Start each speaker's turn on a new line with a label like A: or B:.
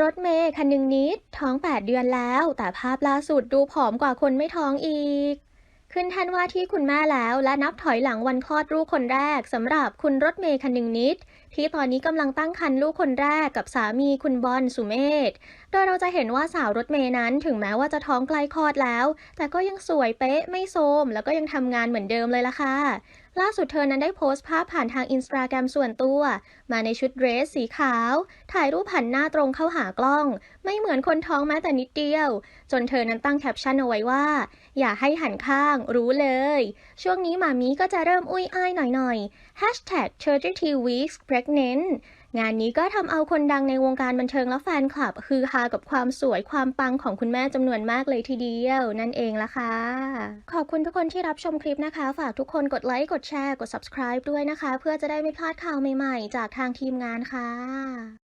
A: รถเมย์คันหนึ่งนิด ท้อง 8 เดือนแล้ว แต่ภาพล่าสุดดูผอมกว่าคนไม่ท้องอีก ขึ้นแท่นว่าที่คุณแม่แล้วและนับถอยหลังวันคลอดลูกคนแรกสำหรับคุณรถเมย์คันหนึ่งนิด ที่ตอนนี้กำลังตั้งครรภ์ลูกคนแรกกับสามีคุณบอลสุเมธโดยเราจะเห็นว่าสาวรถเมย์นั้นถึงแม้ว่าจะท้องใกล้คลอดแล้ว แต่ก็ยังสวยเป๊ะไม่โทรมแล้วก็ยังทำงานเหมือนเดิมเลยล่ะค่ะ ล่าสุดเธอนั้นได้โพสต์ภาพผ่านทางอินสตาแกรมส่วนตัว มาในชุดเดรสสีขาว ถ่ายรูปหันหน้าตรงเข้าหากล้อง ไม่เหมือนคนท้องแม้แต่นิดเดียว จนเธอนั้นตั้งแคปชั่นเอาไว้ว่า อย่าให้หันข้าง รู้เลย ช่วงนี้หมามีก็จะเริ่มอุ้ยอ้ายหน่อยๆ32 weeks pregnant งานนี้ก็ทำเอาคนดังในวงการบันเทิงและแฟนคลับคือฮากับความสวยความปังของคุณแม่จำนวนมากเลยทีเดียว นั่นเองละค่ะ ขอบคุณทุกคนที่รับชมคลิปนะคะ ฝากทุกคนกดไลค์ กดแชร์ กด subscribe ด้วยนะคะ เพื่อจะได้ไม่พลาดข่าวใหม่ๆ จากทางทีมงานค่ะ